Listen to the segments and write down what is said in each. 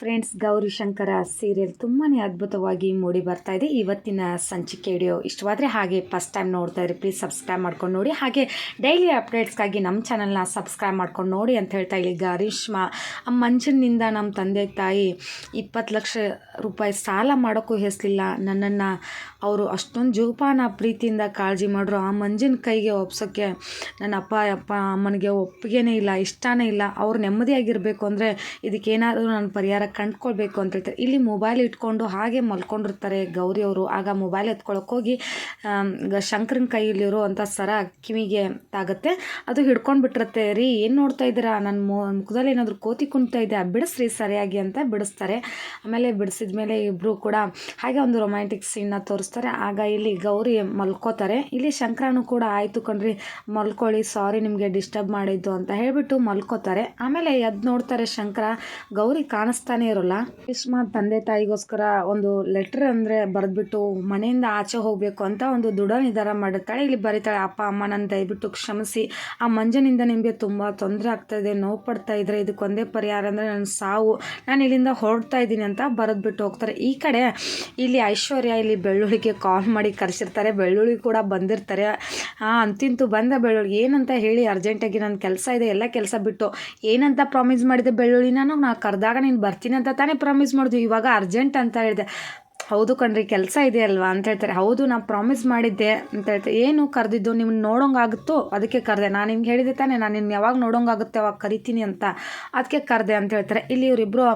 Friends, Gauri Shankara serial ತುಂಬಾ ಅದ್ಭುತವಾಗಿ ಮೂಡಿ ಬರ್ತಾ ಇದೆ. ಇವತ್ತಿನ ಸಂಚಿಕೆ ವಿಡಿಯೋ ಇಷ್ಟವಾದರೆ ಹಾಗೆ ಫಸ್ಟ್ ಟೈಮ್ ನೋಡ್ತಾ ಇದ್ರೆ ಪ್ಲೀಸ್ ಸಬ್ಸ್ಕ್ರೈಬ್ ಮಾಡ್ಕೊಂಡು ನೋಡಿ. ಹಾಗೆ ಡೈಲಿ ಅಪ್ಡೇಟ್ಸ್ಗಾಗಿ ನಮ್ಮ ಚಾನಲ್ನ ಸಬ್ಸ್ಕ್ರೈಬ್ ಮಾಡ್ಕೊಂಡು ನೋಡಿ ಅಂತ ಹೇಳ್ತಾ ಇಲ್ಲಿ ಗರೀಶ್ಮಾ ಆ ಮಂಚನಿಂದ ನಮ್ಮ ತಂದೆ ತಾಯಿ ಇಪ್ಪತ್ತು ಲಕ್ಷ ರೂಪಾಯಿ ಸಾಲ ಮಾಡೋಕ್ಕೂ ಹೆಸಲಿಲ್ಲ ನನ್ನನ್ನು ಅವರು ಅಷ್ಟೊಂದು ಜೋಪಾನ ಪ್ರೀತಿಯಿಂದ ಕಾಳಜಿ ಮಾಡ್ರು. ಆ ಮಂಜಿನ ಕೈಗೆ ಒಪ್ಸೋಕ್ಕೆ ನನ್ನ ಅಪ್ಪ ಅಪ್ಪ, ಅಮ್ಮನಿಗೆ ಒಪ್ಪಿಗೆನೇ ಇಲ್ಲ, ಇಷ್ಟನೇ ಇಲ್ಲ. ಅವ್ರು ನೆಮ್ಮದಿಯಾಗಿರಬೇಕು ಅಂದರೆ ಇದಕ್ಕೇನಾದರೂ ನಾನು ಪರಿಹಾರ ಕಂಡ್ಕೊಳ್ಬೇಕು ಅಂತ ಹೇಳ್ತಾರೆ. ಇಲ್ಲಿ ಮೊಬೈಲ್ ಇಟ್ಕೊಂಡು ಹಾಗೆ ಮಲ್ಕೊಂಡಿರ್ತಾರೆ ಗೌರಿ ಅವರು. ಆಗ ಮೊಬೈಲ್ ಎತ್ಕೊಳಕ್ಕೆ ಹೋಗಿ ಶಂಕರನ ಕೈಯಲ್ಲಿರೋ ಅಂಥ ಸರ ಕಿವಿಗೆ ತಾಗುತ್ತೆ. ಅದು ಹಿಡ್ಕೊಂಡು ಬಿಟ್ಟಿರುತ್ತೆ ರೀ, ಏನು ನೋಡ್ತಾ ಇದ್ದೀರಾ? ನನ್ನ ಮೊ, ಮುಖದಲ್ಲಿ ಏನಾದರೂ ಕೋತಿ ಕುಣ್ತಾ ಇದೆ. ಬಿಡಿಸ್ರಿ ಸರಿಯಾಗಿ ಅಂತ ಬಿಡಿಸ್ತಾರೆ. ಆಮೇಲೆ ಬಿಡಿಸಿದ ಮೇಲೆ ಇಬ್ಬರು ಕೂಡ ಹಾಗೆ ಒಂದು ರೊಮ್ಯಾಂಟಿಕ್ ಸೀನ್ನ ತೋರಿಸ್ತಾರೆ. ಆಗ ಇಲ್ಲಿ ಗೌರಿ ಮಲ್ಕೋತಾರೆ. ಇಲ್ಲಿ ಶಂಕರನು ಕೂಡ, ಆಯಿತು ಕಣ್ರಿ, ಮಲ್ಕೊಳ್ಳಿ ಸಾರಿ ನಿಮಗೆ ಡಿಸ್ಟರ್ಬ್ ಮಾಡಿದ್ದು ಅಂತ ಹೇಳಿಬಿಟ್ಟು ಮಲ್ಕೋತಾರೆ. ಆಮೇಲೆ ಎದ್ದು ನೋಡ್ತಾರೆ ಶಂಕರ. ಗೌರಿ ಕಾಣಿಸ್ತಾನೆ ಇರೋಲ್ಲ. ಅಕಸ್ಮಾತ್ ತಂದೆ ತಾಯಿಗೋಸ್ಕರ ಒಂದು ಲೆಟ್ರ್ ಅಂದರೆ ಬರೆದ್ಬಿಟ್ಟು ಮನೆಯಿಂದ ಆಚೆ ಹೋಗಬೇಕು ಅಂತ ಒಂದು ದೃಢ ನಿರ್ಧಾರ ಮಾಡುತ್ತಾಳೆ. ಇಲ್ಲಿ ಬರೀತಾಳೆ, ಅಪ್ಪ, ಅಮ್ಮ ನನ್ನ ದಯವಿಟ್ಟು ಕ್ಷಮಿಸಿ. ಆ ಮಂಜನಿಂದ ನಿಮಗೆ ತುಂಬ ತೊಂದರೆ ಆಗ್ತಾಯಿದೆ ನೋವು ಪಡ್ತಾ ಇದ್ರೆ ಇದಕ್ಕೊಂದೇ ಪರಿಹಾರ ಅಂದರೆ ನನ್ನ ಸಾವು. ನಾನು ಇಲ್ಲಿಂದ ಹೊರಡ್ತಾ ಇದ್ದೀನಿ ಅಂತ ಬರೆದ್ಬಿಟ್ಟು ಹೋಗ್ತಾರೆ. ಈ ಕಡೆ ಇಲ್ಲಿ ಐಶ್ವರ್ಯ ಇಲ್ಲಿ ಬೆಳ್ಳುಳ್ಳಿಗೆ ಕಾಲ್ ಮಾಡಿ ಕರೆಸಿರ್ತಾರೆ. ಬೆಳ್ಳುಳ್ಳಿ ಕೂಡ ಬಂದಿರ್ತಾರೆ. ಹಾಂ ಅಂತಿಂತು ಬಂದ ಬೆಳ್ಳುಳ್ಳಿ, ಏನಂತ ಹೇಳಿ? ಅರ್ಜೆಂಟಾಗಿ ನನ್ನ ಕೆಲಸ ಇದೆ, ಎಲ್ಲ ಕೆಲಸ ಬಿಟ್ಟು. ಏನಂತ ಪ್ರಾಮಿಸ್ ಮಾಡಿದೆ ಬೆಳ್ಳುಳ್ಳಿ ನಾನು? ನಾ ಕರೆದಾಗ ನೀನು ಬರ್ತೀನಿ ಅಂತ ತಾನೇ ಪ್ರಾಮಿಸ್ ಮಾಡಿದ್ವಿ ಇವಾಗ ಅರ್ಜೆಂಟ್ ಅಂತ ಹೇಳಿದೆ. ಹೌದು ಕಣ್ರಿ, ಕೆಲಸ ಇದೆ ಅಲ್ವಾ ಅಂತ ಹೇಳ್ತಾರೆ. ಹೌದು ನಾ ಪ್ರಾಮಿಸ್ ಮಾಡಿದ್ದೆ ಅಂತ ಹೇಳ್ತಾರೆ. ಏನು ಕರೆದಿದ್ದು ನಿಮ್ಗೆ ನೋಡೋಂಗಾಗುತ್ತೋ ಅದಕ್ಕೆ ಕರೆದೆ. ನಾನು ನಿಮ್ಗೆ ಹೇಳಿದೆ ತಾನೇ, ನಾನು ನಿಮ್ಗೆ ಯಾವಾಗ ನೋಡೋಂಗಾಗುತ್ತೆ ಅವಾಗ ಕರಿತೀನಿ ಅಂತ. ಅದಕ್ಕೆ ಕರೆದೆ ಅಂತ ಹೇಳ್ತಾರೆ. ಇಲ್ಲಿ ಇವರಿಬ್ಬರು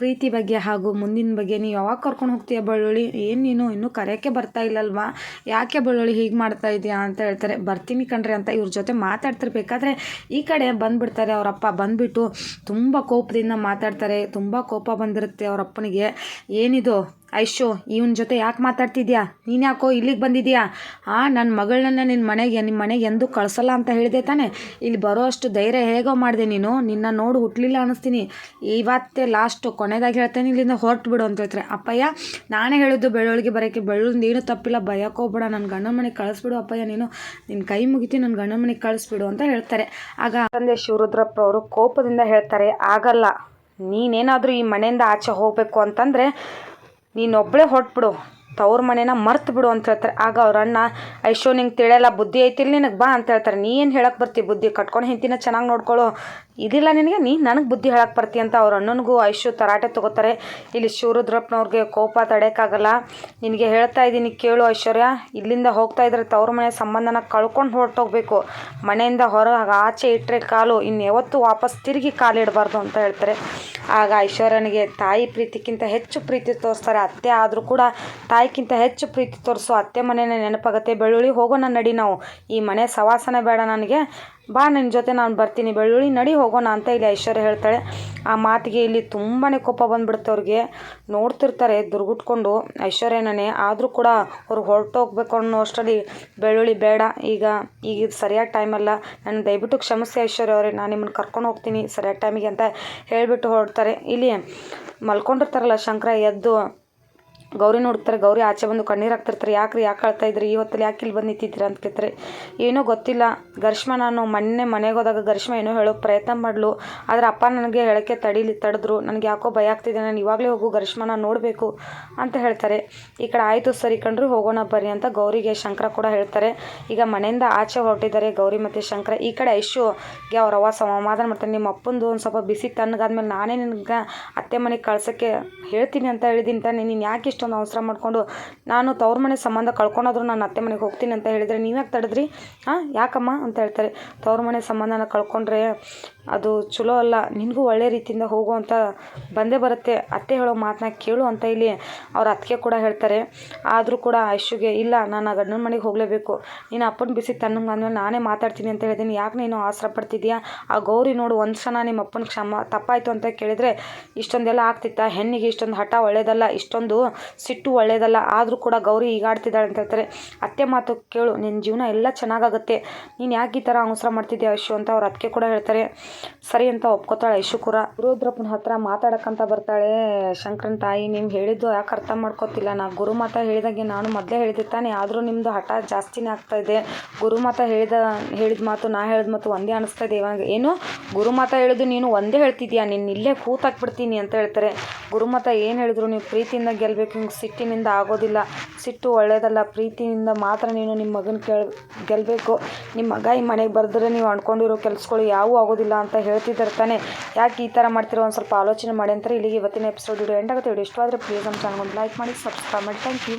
ಪ್ರೀತಿ ಬಗ್ಗೆ ಹಾಗೂ ಮುಂದಿನ ಬಗ್ಗೆ ನೀವು ಯಾವಾಗ ಕರ್ಕೊಂಡು ಹೋಗ್ತೀಯ ಬೆಳ್ಳುಳ್ಳಿ? ಏನು ನೀನು? ಇನ್ನೂ ಕರೆಯೋಕ್ಕೆ ಬರ್ತಾ ಇಲ್ಲಲ್ವಾ? ಯಾಕೆ ಬೆಳ್ಳುಳ್ಳಿ ಹೀಗೆ ಮಾಡ್ತಾ ಇದೆಯಾ ಅಂತ ಹೇಳ್ತಾರೆ. ಬರ್ತೀನಿ ಕಣ್ರಿ ಅಂತ ಇವ್ರ ಜೊತೆ ಮಾತಾಡ್ತಿರ್ಬೇಕಾದ್ರೆ ಈ ಕಡೆ ಬಂದುಬಿಡ್ತಾರೆ. ಅವರಪ್ಪ ಬಂದುಬಿಟ್ಟು ತುಂಬ ಕೋಪದಿಂದ ಮಾತಾಡ್ತಾರೆ. ತುಂಬ ಕೋಪ ಬಂದಿರುತ್ತೆ ಅವರಪ್ಪನಿಗೆ ಏನಿದು? ಐಶು, ಇವನ ಜೊತೆ ಯಾಕೆ ಮಾತಾಡ್ತಿದ್ಯಾ? ನೀನು ಯಾಕೋ ಇಲ್ಲಿಗೆ ಬಂದಿದ್ಯಾ? ಆ ನನ್ನ ಮಗಳನ್ನ ನಿನ್ನ ಮನೆಗೆ ನಿಮ್ಮ ಮನೆಗೆ ಎಂದೂ ಕಳಿಸಲ್ಲ ಅಂತ ಹೇಳಿದೆ ತಾನೆ? ಇಲ್ಲಿ ಬರೋ ಅಷ್ಟು ಧೈರ್ಯ ಹೇಗೋ ಮಾಡಿದೆ ನೀನು? ನಿನ್ನ ನೋಡು, ಹುಟ್ಲಿಲ್ಲ ಅನ್ನಿಸ್ತೀನಿ ಇವತ್ತೇ ಲಾಸ್ಟು ಕೊನೆದಾಗಿ ಹೇಳ್ತೇನೆ, ಇಲ್ಲಿಂದ ಹೊರಟು ಬಿಡು ಅಂತ ಹೇಳ್ತಾರೆ. ಅಪ್ಪಯ್ಯ, ನಾನೇ ಹೇಳಿದ್ದು ಬೆಳ್ಳೊಳಗೆ ಬರೋಕ್ಕೆ ಬೆಳ್ಳೊಂದು ಏನು ತಪ್ಪಿಲ್ಲ ಬಯಕೋಬೇಡ ನನ್ನ ಗಂಡನ ಮನೆಗೆ ಕಳಿಸ್ಬಿಡು ಅಪ್ಪಯ್ಯ ನೀನು. ನಿನ್ನ ಕೈ ಮುಗಿತಿ ನನ್ನ ಗಂಡನ ಮನೆಗೆ ಕಳಿಸ್ಬಿಡು ಅಂತ ಹೇಳ್ತಾರೆ. ಆಗ ತಂದೆ ಶಿವರುದ್ರಪ್ಪ ಅವರು ಕೋಪದಿಂದ ಹೇಳ್ತಾರೆ, ಆಗಲ್ಲ. ನೀನೇನಾದರೂ ಈ ಮನೆಯಿಂದ ಆಚೆ ಹೋಗಬೇಕು ಅಂತಂದರೆ ನೀನೊಬ್ಬಳೇ ಹೊಟ್ಬಿಡು ತವ್ರ ಮನೇನ ಮರ್ತು ಬಿಡು ಅಂತ ಹೇಳ್ತಾರೆ. ಆಗ ಅವ್ರ ಅಣ್ಣ ಐಶೋ ನಿಂಗೆ ತಿಳಿಯಲ್ಲ, ಬುದ್ಧಿ ಐತಿಲ್ಲ ನಿನಗೆ ಬಾ ಅಂತ ಹೇಳ್ತಾರೆ. ನೀ ಏನು ಹೇಳಕ್ಕೆ ಬರ್ತಿ? ಬುದ್ಧಿ ಕಟ್ಕೊಂಡು ಹಿಂತಿನ ಚೆನ್ನಾಗಿ ನೋಡ್ಕೊಳ್ಳೋ ಇದಿಲ್ಲ ನಿನಗೆ? ನೀ ನನಗೆ ಬುದ್ಧಿ ಹೇಳಕ್ಕೆ ಬರ್ತಿ ಅಂತ ಅವ್ರ ಅಣ್ಣನಿಗೂ ಐಶು ತರಾಟೆ ತಗೋತಾರೆ. ಇಲ್ಲಿ ಶಿವರುದ್ರಪ್ಪನವ್ರಿಗೆ ಕೋಪ ತಡೆಯೋಕ್ಕಾಗಲ್ಲ ನಿನಗೆ ಹೇಳ್ತಾ ಇದ್ದೀನಿ, ಕೇಳು ಐಶ್ವರ್ಯ. ಇಲ್ಲಿಂದ ಹೋಗ್ತಾ ಇದ್ರೆ ತವ್ರ ಮನೆ ಸಂಬಂಧನ ಕಳ್ಕೊಂಡು ಹೊರಟೋಗ್ಬೇಕು. ಮನೆಯಿಂದ ಹೊರ ಆಚೆ ಇಟ್ಟರೆ ಕಾಲು ಇನ್ನು ಯಾವತ್ತೂ ವಾಪಸ್ ತಿರುಗಿ ಕಾಲಿಡಬಾರ್ದು ಅಂತ ಹೇಳ್ತಾರೆ. ಆಗ ಐಶ್ವರ್ಯನಿಗೆ ತಾಯಿ ಪ್ರೀತಿಗಿಂತ ಹೆಚ್ಚು ಪ್ರೀತಿ ತೋರಿಸ್ತಾರೆ. ಅತ್ತೆ ಆದರೂ ಕೂಡ ತಾಯಿಗಿಂತ ಹೆಚ್ಚು ಪ್ರೀತಿ ತೋರಿಸೋ ಅತ್ತೆ ಮನೆನೇ ನೆನಪಾಗತ್ತೆ. ಬೆಳ್ಳುಳ್ಳಿ, ಹೋಗೋಣ ನಡಿ ನಾವು. ಈ ಮನೆ ಸವಾಸನೆ ಬೇಡ ನನಗೆ. ಬಾ ನಿನ್ನ ಜೊತೆ ನಾನು ಬರ್ತೀನಿ. ಬೆಳ್ಳುಳ್ಳಿ, ನಡಿ, ಹೋಗೋಣ ಅಂತ ಇಲ್ಲಿ ಐಶ್ವರ್ಯ ಹೇಳ್ತಾಳೆ. ಆ ಮಾತಿಗೆ ಇಲ್ಲಿ ತುಂಬಾ ಕೋಪ ಬಂದ್ಬಿಡುತ್ತೆ ಅವ್ರಿಗೆ. ನೋಡ್ತಿರ್ತಾರೆ, ದುರ್ಗುಟ್ಕೊಂಡು. ಐಶ್ವರ್ಯನೇ ಆದರೂ ಕೂಡ ಅವ್ರು ಹೊರಟೋಗ್ಬೇಕು ಅನ್ನೋ ಅಷ್ಟರಲ್ಲಿ ಬೆಳ್ಳುಳ್ಳಿ ಬೇಡ. ಈಗ ಈಗ ಸರಿಯಾದ ಟೈಮಲ್ಲ ನಾನು ದಯವಿಟ್ಟು ಕ್ಷಮಿಸಿ ಐಶ್ವರ್ಯ ಅವರೇ. ನಾನು ನಿಮ್ಮನ್ನು ಕರ್ಕೊಂಡು ಹೋಗ್ತೀನಿ. ಸರಿಯಾದ ಟೈಮಿಗೆ ಅಂತ ಹೇಳಿಬಿಟ್ಟು ಹೊರಡ್ತಾರೆ. ಇಲ್ಲಿ ಮಲ್ಕೊಂಡಿರ್ತಾರಲ್ಲ ಶಂಕರ ಎದ್ದು. ಗೌರಿ ನೋಡ್ತಾರೆ, ಗೌರಿ ಆಚೆ ಬಂದು ಕಣ್ಣೀರು ಹಾಕ್ತಿರ್ತಾರೆ. ಯಾಕ್ರಿ, ಯಾಕೆ ಅಳ್ತಾ ಇದ್ರಿ? ಈ ಯಾಕೆ ಇಲ್ಲಿ ಬಂದು ನಿಂತಿದ್ದೀರಾ ಅಂತ ಕೇಳ್ತಾರೆ. ಏನೋ ಗೊತ್ತಿಲ್ಲ. ಘರ್ಷ್ಮ ನಾನು ಮೊನ್ನೆ ಮನೆಗೆ ಹೋದಾಗ ಘರ್ಷ್ಮ ಏನೋ ಹೇಳೋಕೆ ಪ್ರಯತ್ನ ಮಾಡಲು. ಆದರೆ ಅಪ್ಪ ನನಗೆ ಹೇಳೋಕ್ಕೆ ತಡೀಲಿ, ತಡೆದ್ರು. ನನಗೆ ಯಾಕೋ ಭಯ ಆಗ್ತಿದೆ. ನಾನು ಇವಾಗಲೇ ಹೋಗು ಗರಿಷ್ಮನ ನೋಡಬೇಕು ಅಂತ ಹೇಳ್ತಾರೆ. ಈ ಕಡೆ ಆಯಿತು ಸರಿ ಕಣ್ರಿ ಹೋಗೋಣ ಬರ್ರಿ ಅಂತ ಗೌರಿಗೆ ಶಂಕರ ಕೂಡ ಹೇಳ್ತಾರೆ. ಈಗ ಮನೆಯಿಂದ ಆಚೆ ಹೊರಟಿದ್ದಾರೆ ಗೌರಿ ಮತ್ತು ಶಂಕರ. ಈ ಕಡೆ ಐಶುಗೆ ಅವ್ರ ಅವ್ವ ಸಮಾಧಾನ ಮಾಡ್ತಾರೆ. ನಿಮ್ಮ ಅಪ್ಪಂದು ಒಂದು ಸ್ವಲ್ಪ ಬಿಸಿ ತಣ್ಣಗಾದ್ಮೇಲೆ ನಾನೇ ನಿನ್ಗೆ ಅತ್ತೆ ಮನೆಗೆ ಕಳ್ಸೋಕ್ಕೆ ಹೇಳ್ತೀನಿ ಅಂತ ಹೇಳಿದ್ದೀನಿ ತಾನೆ. ನೀನು ಯಾಕೆ ಇಷ್ಟೊಂದು ಅವಸರ ಮಾಡಿಕೊಂಡು ನಾನು ತವ್ರ ಮನೆ ಸಂಬಂಧ ಕಳ್ಕೊಂಡಾದ್ರೂ ನಾನು ಅತ್ತೆ ಮನೆಗೆ ಹೋಗ್ತೀನಿ ಅಂತ ಹೇಳಿದರೆ ನೀವು ಯಾಕೆ ತಡೆದ್ರಿ? ಹಾಂ, ಯಾಕಮ್ಮ ಅಂತ ಹೇಳ್ತಾರೆ. ತವ್ರ ಮನೆ ಸಂಬಂಧನ ಕಳ್ಕೊಂಡ್ರೆ ಅದು ಚಲೋ ಅಲ್ಲ, ನಿನಗೂ ಒಳ್ಳೆ ರೀತಿಯಿಂದ ಹೋಗು ಅಂತ ಬಂದೇ ಬರುತ್ತೆ. ಅತ್ತೆ ಹೇಳೋ ಮಾತನ್ನ ಕೇಳು ಅಂತ ಇಲ್ಲಿ ಅವ್ರ ಅತ್ತಿಗೆ ಕೂಡ ಹೇಳ್ತಾರೆ. ಆದರೂ ಕೂಡ ಐಶುಗೆ ಇಲ್ಲ, ನಾನು ಆ ಗಂಡನ ಮನೆಗೆ ಹೋಗಲೇಬೇಕು. ನೀನು ಅಪ್ಪನ ಬಿಸಿ ತನ್ನ ಅಂದಮೇಲೆ ನಾನೇ ಮಾತಾಡ್ತೀನಿ ಅಂತ ಹೇಳಿದ್ದೀನಿ. ಯಾಕೆ ನೀನು ಆಸರ ಪಡ್ತಿದ್ಯಾ? ಆ ಗೌರಿ ನೋಡು, ಒಂದು ಕ್ಷಣ ನಿಮ್ಮ ಅಪ್ಪನ ಕ್ಷಮ ತಪ್ಪಾಯಿತು ಅಂತ ಕೇಳಿದರೆ ಇಷ್ಟೊಂದೆಲ್ಲ ಆಗ್ತಿತ್ತಾ? ಹೆಣ್ಣಿಗೆ ಇಷ್ಟೊಂದು ಹಠ ಒಳ್ಳೇದಲ್ಲ, ಇಷ್ಟೊಂದು ಸಿಟ್ಟು ಒಳ್ಳೆಯದಲ್ಲ ಆದರೂ ಕೂಡ ಗೌರಿ ಈಗಾಡ್ತಿದ್ದಾಳೆ ಅಂತ ಹೇಳ್ತಾರೆ. ಅತ್ತೆ ಮಾತು ಕೇಳು ನಿನ್ನ ಜೀವನ ಎಲ್ಲ ಚೆನ್ನಾಗಾಗುತ್ತೆ. ನೀನು ಯಾಕೆ ಈ ಥರ ಅವಸರ ಮಾಡ್ತಿದ್ದೆ ಐಶು ಅಂತ ಅವ್ರ ಅದಕ್ಕೆ ಕೂಡ ಹೇಳ್ತಾರೆ. ಸರಿ ಅಂತ ಒಪ್ಕೋತಾಳೆ ಐಶು ಕೂಡ. ಗುರುದ್ರಪ್ಪನ ಹತ್ರ ಮಾತಾಡೋಕ್ಕಂತ ಬರ್ತಾಳೆ ಶಂಕರನ್ ತಾಯಿ, ನೀವು ಹೇಳಿದ್ದು ಯಾಕೆ ಅರ್ಥ ಮಾಡ್ಕೋತಿಲ್ಲ. ನಾ ಗುರುಮಾತ ಹೇಳಿದಾಗೆ ನಾನು ಮೊದಲೇ ಹೇಳಿದ್ದೆ ತಾನೇ, ಆದರೂ ನಿಮ್ಮದು ಹಠ ಜಾಸ್ತಿನೇ ಆಗ್ತಾ ಇದೆ. ಗುರು ಮಾತ ಹೇಳಿದ ಹೇಳಿದ ಮಾತು, ನಾ ಹೇಳಿದ ಮಾತು ಒಂದೇ ಅನಿಸ್ತಾ ಇದೆ ಇವಾಗ. ಏನು? ಗುರು ಮಾತ ಹೇಳಿದ್ದು ನೀನು ಒಂದೇ ಹೇಳ್ತಿದ್ಯಾ? ನಿನ್ನ ಇಲ್ಲೇ ಕೂತಾಕ್ಬಿಡ್ತೀನಿ ಅಂತ ಹೇಳ್ತಾರೆ. ಗುರುಮಾತ ಏನು ಹೇಳಿದ್ರು? ನೀವು ಪ್ರೀತಿಯಿಂದ ಗೆಲ್ಲಬೇಕು ಸಿಟ್ಟಿನಿಂದ ಆಗೋದಿಲ್ಲ. ಸಿಟ್ಟು ಒಳ್ಳೇದಲ್ಲ. ಪ್ರೀತಿಯಿಂದ ಮಾತ್ರ ನೀನು ನಿಮ್ಮ ಮಗನ ಕೇಳ ಗೆಲ್ಲಬೇಕು ನಿಮ್ಮ ಮಗ ಈ ಮನೆಗೆ ಬರೆದ್ರೆ ನೀವು ಅಂದ್ಕೊಂಡಿರೋ ಕೆಲಸಗಳು ಯಾವೂ ಆಗೋದಿಲ್ಲ ಅಂತ ಹೇಳ್ತಿದ್ದಾರೆ ತಾನೆ. ಯಾಕೆ ಈ ಥರ ಮಾಡ್ತಿರೋ ಒಂದು ಸ್ವಲ್ಪ ಆಲೋಚನೆ ಮಾಡಿ ಅಂತಾರೆ. ಇಲ್ಲಿಗೆ ಇವತ್ತಿನ ಎಪಿಸೋಡ್ ವಿಡಿಯೋ ಎಂಡ್ ಆಗುತ್ತೆ. ಇಷ್ಟವಾದರೆ ಪ್ಲೀಸ್ ನಮ್ಮ ಚಾನಲ್ ಒಂದು ಲೈಕ್ ಮಾಡಿ ಸಬ್ಸ್ಕ್ರೈಬ್ ಮಾಡಿ. Thank you